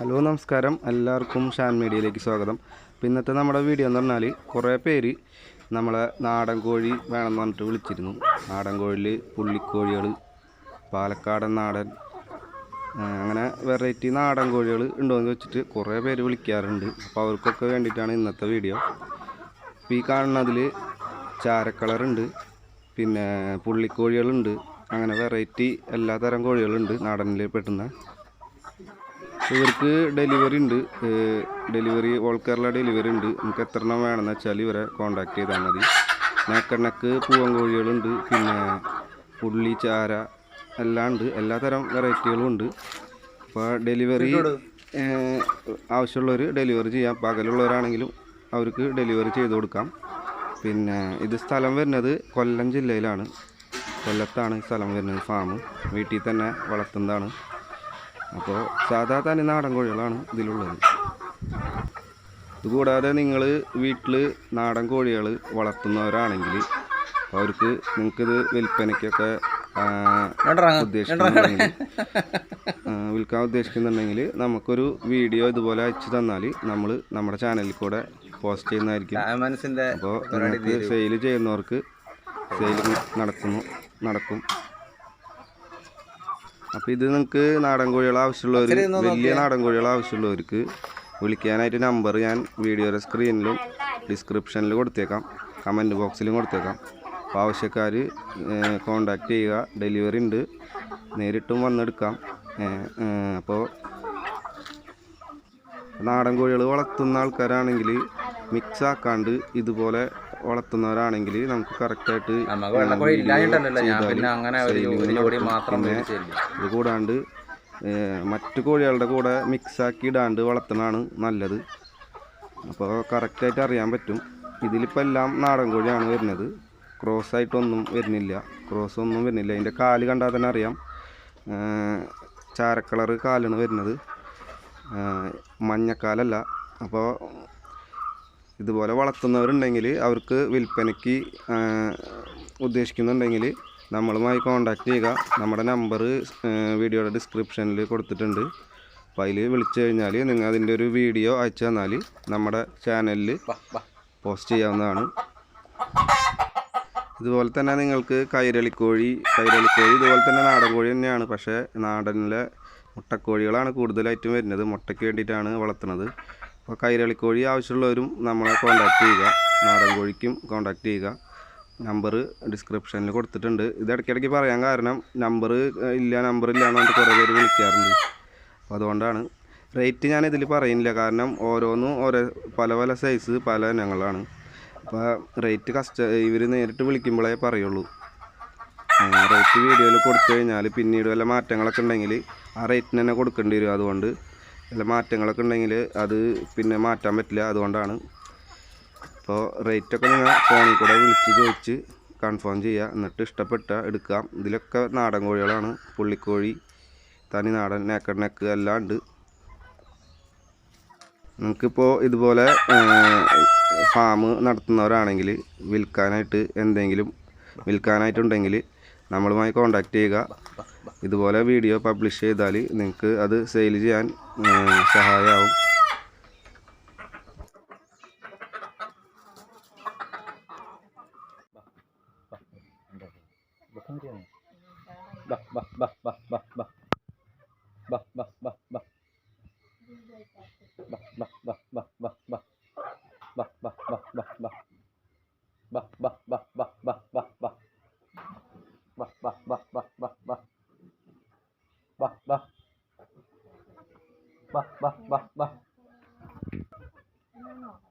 Hello നമസ്കാരം. എല്ലാവർക്കും ഷാൻ മീഡിയയിലേക്ക് സ്വാഗതം. അപ്പോൾ ഇന്നത്തെ നമ്മുടെ വീഡിയോ എന്ന് പറഞ്ഞാൽ കുറേ പേര് നമ്മളെ നാടൻ കോഴി വേണമെന്ന് പറഞ്ഞിട്ട് വിളിച്ചിരുന്നു. നാടൻ കോഴിയിൽ പുള്ളിക്കോഴികൾ പാലക്കാടൻ നാടൻ അങ്ങനെ വെറൈറ്റി നാടൻ കോഴികൾ ഉണ്ടോ എന്ന് വെച്ചിട്ട് കുറേ പേര് വിളിക്കാറുണ്ട്. അപ്പോൾ അവർക്കൊക്കെ വേണ്ടിയിട്ടാണ് ഇന്നത്തെ വീഡിയോ. അപ്പോൾ ഈ കാണുന്നതിൽ ചാരക്കളറുണ്ട് പിന്നെ പുള്ളിക്കോഴികളുണ്ട് അങ്ങനെ വെറൈറ്റി എല്ലാ തരം കോഴികളുണ്ട് നാടനിൽ പെട്ടുന്ന ഇവർക്ക് ഡെലിവറി ഉണ്ട്. ഡെലിവറി ഓൾ കേരള ഡെലിവറി ഉണ്ട്. നമുക്ക് എത്ര എണ്ണം വേണമെന്ന് വെച്ചാൽ ഇവരെ കോണ്ടാക്ട് ചെയ്താൽ മതി. നെക്കണക്ക് പൂവൻ കോഴികളുണ്ട് പിന്നെ പുള്ളി ചാര എല്ലാം ഉണ്ട്. എല്ലാ തരം വെറൈറ്റികളും ഉണ്ട്. അപ്പോൾ ഡെലിവറി ആവശ്യമുള്ളവർ ഡെലിവറി ചെയ്യാം. പകലുള്ളവരാണെങ്കിലും അവർക്ക് ഡെലിവറി ചെയ്ത് കൊടുക്കാം. പിന്നെ ഇത് സ്ഥലം വരുന്നത് കൊല്ലം ജില്ലയിലാണ്. കൊല്ലത്താണ് സ്ഥലം വരുന്നത് ഫാം വീട്ടിൽ തന്നെ വളർത്തുന്നതാണ്. അപ്പോൾ സാധാ തനി നാടൻ കോഴികളാണ് ഇതിലുള്ളത്. ഇതുകൂടാതെ നിങ്ങൾ വീട്ടിൽ നാടൻ കോഴികൾ വളർത്തുന്നവരാണെങ്കിൽ അവർക്ക് നിങ്ങൾക്കിത് വിൽപ്പനയ്ക്കൊക്കെ ഉദ്ദേശിക്കുന്നുണ്ടെങ്കിൽ വിൽക്കാൻ ഉദ്ദേശിക്കുന്നുണ്ടെങ്കിൽ നമുക്കൊരു വീഡിയോ ഇതുപോലെ അയച്ചു തന്നാൽ നമ്മൾ നമ്മുടെ ചാനലിൽ കൂടെ പോസ്റ്റ് ചെയ്യുന്നതായിരിക്കും. അപ്പോൾ നിങ്ങൾക്ക് സെയിൽ ചെയ്യുന്നവർക്ക് സെയിൽ നടക്കുന്നു നടക്കും. അപ്പോൾ ഇത് നിങ്ങൾക്ക് നാടൻ കോഴികൾ ആവശ്യമുള്ളവർ വലിയ നാടൻ കോഴികൾ ആവശ്യമുള്ളവർക്ക് വിളിക്കാനായിട്ട് നമ്പർ ഞാൻ വീഡിയോയുടെ സ്ക്രീനിലും ഡിസ്ക്രിപ്ഷനിൽ കൊടുത്തേക്കാം. കമന്റ് ബോക്സിലും കൊടുത്തേക്കാം. അപ്പോൾ ആവശ്യക്കാർ കോണ്ടാക്ട് ചെയ്യുക. ഡെലിവറി ഉണ്ട്. നേരിട്ടും വന്നെടുക്കാം. അപ്പോൾ നാടൻ കോഴികൾ വളർത്തുന്ന ആൾക്കാരാണെങ്കിൽ മിക്സ് ആക്കാണ്ട് ഇതുപോലെ വളർത്തുന്നവരാണെങ്കിൽ നമുക്ക് കറക്റ്റായിട്ട് ഇത് കൂടാണ്ട് മറ്റു കോഴികളുടെ കൂടെ മിക്സാക്കി ഇടാണ്ട് വളർത്തുന്നതാണ് നല്ലത്. അപ്പോൾ കറക്റ്റായിട്ട് അറിയാൻ പറ്റും. ഇതിലിപ്പോൾ എല്ലാം നാടൻ കോഴിയാണ് വരുന്നത്. ക്രോസ് ആയിട്ടൊന്നും വരുന്നില്ല. ക്രോസ് ഒന്നും വരുന്നില്ല. അതിന്റെ കാൽ കണ്ടാൽ തന്നെ അറിയാം. ചാരക്കളർ ചാരക്കളറ് കാലാണ് വരുന്നത്. മഞ്ഞക്കാലല്ല. അപ്പോൾ ഇതുപോലെ വളർത്തുന്നവരുണ്ടെങ്കിൽ അവർക്ക് വിൽപ്പനയ്ക്ക് ഉദ്ദേശിക്കുന്നുണ്ടെങ്കിൽ നമ്മളുമായി കോണ്ടാക്ട് ചെയ്യുക. നമ്മുടെ നമ്പർ വീഡിയോയുടെ ഡിസ്ക്രിപ്ഷനിൽ കൊടുത്തിട്ടുണ്ട്. അപ്പോൾ അതിൽ വിളിച്ചു കഴിഞ്ഞാൽ നിങ്ങൾ അതിന്റെ ഒരു വീഡിയോ അയച്ചു തന്നാൽ നമ്മുടെ ചാനലിൽ പോസ്റ്റ് ചെയ്യാവുന്നതാണ്. ഇതുപോലെ തന്നെ നിങ്ങൾക്ക് കൈരളിക്കോഴി കൈരളിക്കോഴി ഇതുപോലെ തന്നെ നാടൻ കോഴി തന്നെയാണ്. പക്ഷേ നാടനിലെ മുട്ടക്കോഴികളാണ് കൂടുതലായിട്ടും വരുന്നത്. മുട്ടയ്ക്ക് വേണ്ടിയിട്ടാണ് വളർത്തുന്നത്. അപ്പോൾ കൈരളിക്കോഴി ആവശ്യമുള്ളവരും നമ്മളെ കോൺടാക്ട് ചെയ്യുക. നാടൻ കോഴിക്കും കോൺടാക്ട് ചെയ്യുക. നമ്പർ ഡിസ്ക്രിപ്ഷനിൽ കൊടുത്തിട്ടുണ്ട്. ഇത് ഇടയ്ക്കിടയ്ക്ക് പറയാൻ കാരണം നമ്പർ ഇല്ല നമ്പർ ഇല്ല എന്ന് പറഞ്ഞിട്ട് കുറേ പേര് വിളിക്കാറുണ്ട്. അപ്പോൾ അതുകൊണ്ടാണ്. റേറ്റ് ഞാൻ ഇതിൽ പറയുന്നില്ല. കാരണം ഓരോന്നും ഓരോ പല പല സൈസ് പല ഇനങ്ങളാണ്. അപ്പോൾ റേറ്റ് കസ്റ്റ ഇവർ നേരിട്ട് വിളിക്കുമ്പോഴേ പറയുള്ളൂ. റേറ്റ് വീഡിയോയിൽ കൊടുത്തു കഴിഞ്ഞാൽ പിന്നീട് വല്ല മാറ്റങ്ങളൊക്കെ ഉണ്ടെങ്കിൽ ആ റേറ്റിന് തന്നെ കൊടുക്കേണ്ടി വരും. അതുകൊണ്ട് വല്ല മാറ്റങ്ങളൊക്കെ ഉണ്ടെങ്കിൽ അത് പിന്നെ മാറ്റാൻ പറ്റില്ല അതുകൊണ്ടാണ്. അപ്പോൾ റേറ്റൊക്കെ നിങ്ങൾ ഫോണിൽ കൂടെ വിളിച്ച് ചോദിച്ച് കൺഫേം ചെയ്യുക എന്നിട്ട് ഇഷ്ടപ്പെട്ട എടുക്കാം. ഇതിലൊക്കെ നാടൻ കോഴികളാണ്. പുള്ളിക്കോഴി തനി നാടൻ നേക്കഡ് നെക്ക് എല്ലാം ഉണ്ട്. നിങ്ങൾക്കിപ്പോൾ ഇതുപോലെ ഫാം നടത്തുന്നവരാണെങ്കിൽ വിൽക്കാനായിട്ട് എന്തെങ്കിലും വിൽക്കാനായിട്ടുണ്ടെങ്കിൽ നമ്മളുമായി കോണ്ടാക്ട് ചെയ്യുക. ഇതുപോലെ വീഡിയോ പബ്ലിഷ് ചെയ്താൽ നിങ്ങൾക്ക് അത് സെയിൽ ചെയ്യാൻ സഹായമാവും bah bah bah bah bah bah bah know.